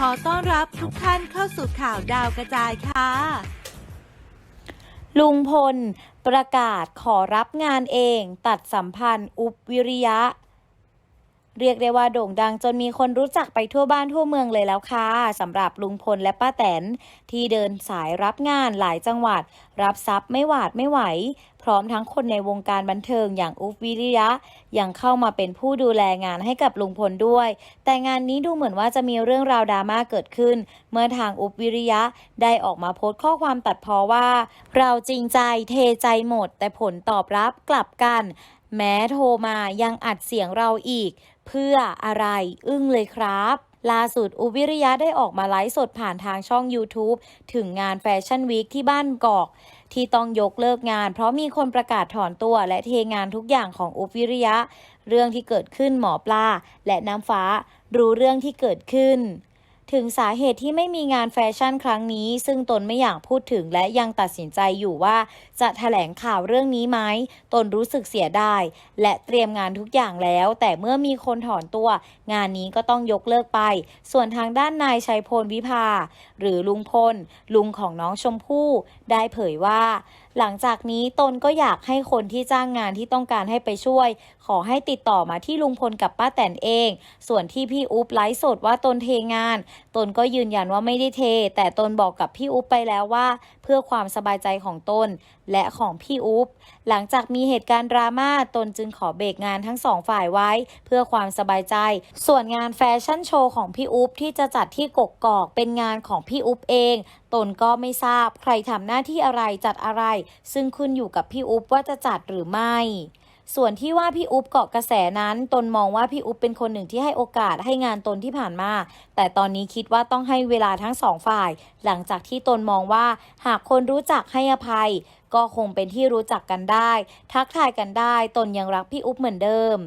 ขอต้อนรับทุกท่านเข้าสู่ข่าวดาวกระจายค่ะ ลุงพล ประกาศขอรับงานเอง ตัดสัมพันธ์อุบวิริยะ เรียกได้ว่าโด่งดังจนมีคนรู้จักไปทั่วบ้านทั่วเมืองเลยแล้วค่ะสำหรับลุงพลและป้าแตน ที่เดินสายรับงานหลายจังหวัด รับทรัพย์ไม่หวาดไม่ไหว พร้อมทั้งคนในวงการบันเทิงอย่างอุบวิริยะ ยังเข้ามาเป็นผู้ดูแลงานให้กับลุงพลด้วย แต่งานนี้ดูเหมือนว่าจะมีเรื่องราวดราม่าเกิดขึ้น เมื่อทางอุบวิริยะได้ออกมาโพสต์ข้อความตัดพ้อว่า เราจริงใจเทใจหมด แต่ผลตอบรับกลับกันแม้โทรมายังอัดเสียงเราอีก เพื่ออะไรอึ้งเลยครับล่าสุดอุบวิริยะได้ออกมาไลฟ์สดผ่านทางช่อง YouTube ถึงงานแฟชั่นวีคที่บ้านกอก ที่ต้องยกเลิกงาน เพราะมีคนประกาศถอนตัวและเทงานทุกอย่างของอุบวิริยะ เรื่องที่เกิดขึ้นหมอปลาและน้ำฟ้า รู้เรื่องที่เกิดขึ้น ถึงสาเหตุที่ไม่มีงานแฟชั่นครั้งนี้ ซึ่งตนไม่อยากพูดถึงและยังตัดสินใจอยู่ว่า จะแถลงข่าวเรื่องนี้ไหมตนรู้สึกเสียดายและเตรียมงานทุกอย่างแล้ว แต่เมื่อมีคนถอนตัว งานนี้ก็ต้องยกเลิกไป ส่วนทางด้านนายชัยพลวิภา หรือลุงพลลุงของน้องชมพู่ ได้เผยว่า หลังจากนี้ตนก็อยากให้คนที่จ้างงานที่ต้องการให้ไปช่วย ขอให้ติดต่อมาที่ลุงพลกับป้าแตนเอง ส่วนที่พี่อุ๊บไลฟ์สดว่าตนเทงาน ตนก็ยืนยันว่าไม่ได้เท แต่ตนบอกกับพี่อุ๊บไปแล้วว่า เพื่อความสบายใจของตน และของพี่อุ๊บหลังจากมีเหตุการณ์ดราม่าตนจึงขอเบรกงานทั้งสองฝ่ายไว้ เพื่อความสบายใจ ส่วนงานแฟชั่นโชว์ของพี่อุ๊บที่จะจัดที่กกกอกเป็นงานของพี่อุ๊บเอง ตนก็ไม่ทราบใครทำหน้าที่อะไรจัดอะไร ซึ่งขึ้นอยู่กับพี่อุ๊บว่าจะจัดหรือไม่ ส่วนที่ว่าพี่อุ๊บเกาะกระแสนั้นตนมองว่าพี่อุ๊บเป็นคนหนึ่งที่ให้โอกาสให้งานตนที่ผ่านมา แต่ตอนนี้คิดว่าต้องให้เวลาทั้งสองฝ่าย หลังจากที่ตนมองว่าหากคนรู้จักให้อภัย ก็คงเป็นที่รู้จักกันได้ ทักทายกันได้ ตนยังรักพี่อุ๊บเหมือนเดิม